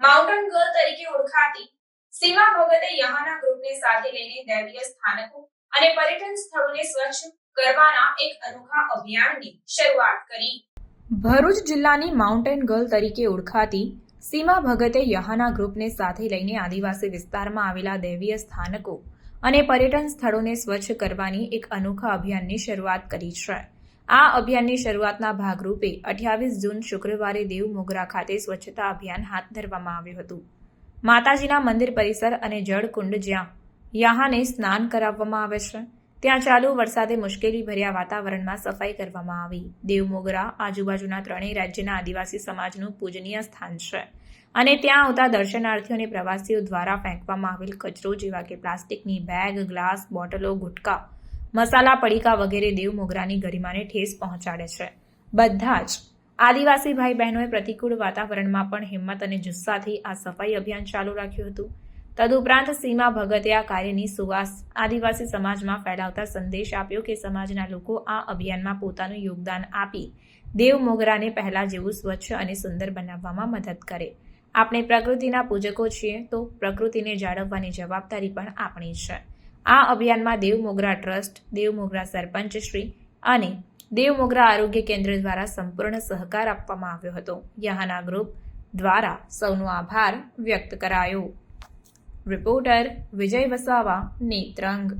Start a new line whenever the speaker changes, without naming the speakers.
માઉન્ટન girl તરીકે ઓળખાતી સીમા ભગતે યહાના ગ્રુપને સાથે લઈને દૈવીય સ્થાનકો અને પર્યટન સ્થળોને સ્વચ્છ કરવાના એક અનોખા અભિયાનની શરૂઆત કરી. ભરૂચ જિલ્લાની માઉન્ટેન ગર્લ તરીકે ઓળખાતી સીમા ભગતે યહાના ગ્રુપને સાથે લઈને આદિવાસી વિસ્તારમાં આવેલા દૈવીય સ્થાનકો અને પર્યટન સ્થળોને સ્વચ્છ કરવાની એક અનોખા અભિયાનની શરૂઆત કરી છે. આ અભિયાનની શરૂઆતના ભાગરૂપે અઠ્યાવીસ જૂન શુક્રવારે દેવ મોગરા ખાતે સ્વચ્છતા અભિયાન હાથ ધરવામાં આવ્યું હતું. માતાજીના મંદિર પરિસર અને જળકુંડ જ્યાં યાહાને સ્નાન કરાવવામાં આવે છે, ત્યાં ચાલુ વરસાદે મુશ્કેલી ભર્યા વાતાવરણમાં સફાઈ કરવામાં આવી. દેવમોગરા આજુબાજુના ત્રણેય રાજ્યના આદિવાસી સમાજનું પૂજનીય સ્થાન છે અને ત્યાં આવતા દર્શનાર્થીઓ અને પ્રવાસીઓ દ્વારા ફેંકવામાં આવેલ કચરો જેવા કે પ્લાસ્ટિકની બેગ, ગ્લાસ, બોટલો, ગુટકા મસાલા, પડીકા વગેરે દેવ મોગરાની ગરિમાને ઠેસ પહોંચાડે છે. બધા જ આદિવાસી ભાઈ બહેનોએ પ્રતિકૂળ વાતાવરણમાં પણ હિંમત અને જુસ્સાથી આ સફાઈ અભિયાન ચાલુ રાખ્યું હતું. તદુપરાંત સીમા ભગતે આ કાર્યની સુવાસ આદિવાસી સમાજમાં ફેલાવતા સંદેશ આપ્યો કે સમાજના લોકો આ અભિયાનમાં પોતાનું યોગદાન આપી દેવ મોગરાને પહેલા જેવું સ્વચ્છ અને સુંદર બનાવવામાં મદદ કરે. આપણે પ્રકૃતિના પૂજકો છીએ તો પ્રકૃતિને જાળવવાની જવાબદારી પણ આપણી છે. આ અભિયાનમાં દેવ મોગરા ટ્રસ્ટ, દેવ મોગરા સરપંચ શ્રી અને દેવ મોગરા આરોગ્ય કેન્દ્ર દ્વારા સંપૂર્ણ સહકાર આપવામાં આવ્યો હતો. યહાના ગ્રુપ દ્વારા સૌનો આભાર વ્યક્ત કરાયો. રિપોર્ટર વિજય વસાવા, નેત્રંગ.